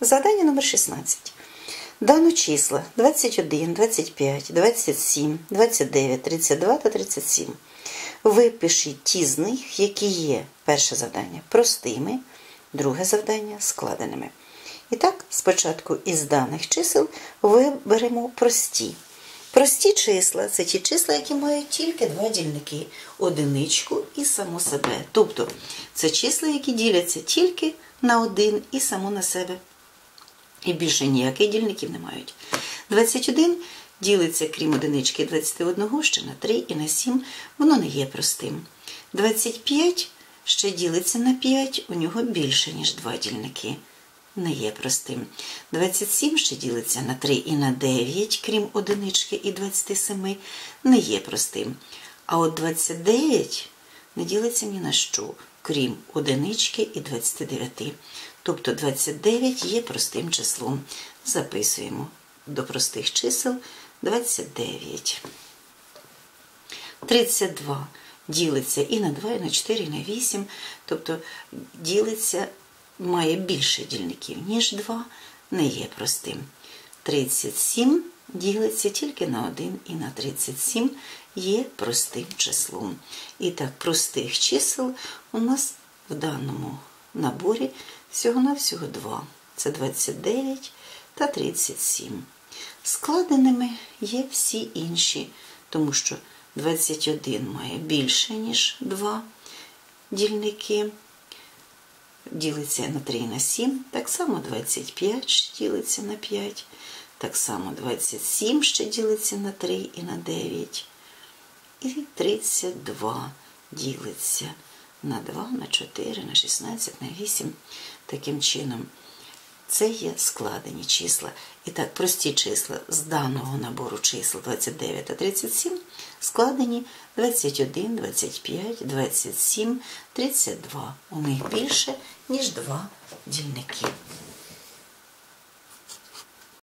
Завдання номер 16. Дано числа 21, 25, 27, 29, 32 та 37. Випишіть ті з них, які є перше завдання простими, друге завдання складеними. І так, спочатку із даних чисел виберемо прості. Прості числа це ті числа, які мають тільки два дільники одиничку і саму себе. Тобто це числа, які діляться тільки на один і саму на себе. І більше ніяких дільників не мають. 21 ділиться, крім одинички 21, ще на 3 і на 7, воно не є простим. 25 ще ділиться на 5, у нього більше, ніж два дільники. Не є простим. 27 ще ділиться на 3 і на 9, крім одинички і 27, не є простим. А от 29 не ділиться ні на що, крім одинички і 29. Тобто 29 є простим числом. Записуємо до простих чисел 29. 32 ділиться і на 2, і на 4, і на 8. Тобто ділиться, має більше дільників, ніж 2, не є простим. 37 ділиться тільки на 1 і на 37 є простим числом. І так, простих чисел у нас в даному наборі всього-навсього 2. Це 29 та 37. Складеними є всі інші, тому що 21 має більше, ніж 2 дільники. Ділиться на 3 і на 7. Так само 25 ділиться на 5. Так само 27 ще ділиться на 3 і на 9. І 32 ділиться на 2, на 4, на 16, на 8. Таким чином, це є складені числа. І так, прості числа з даного набору чисел 29 та 37 складені 21, 25, 27, 32. У них більше, ніж два дільники.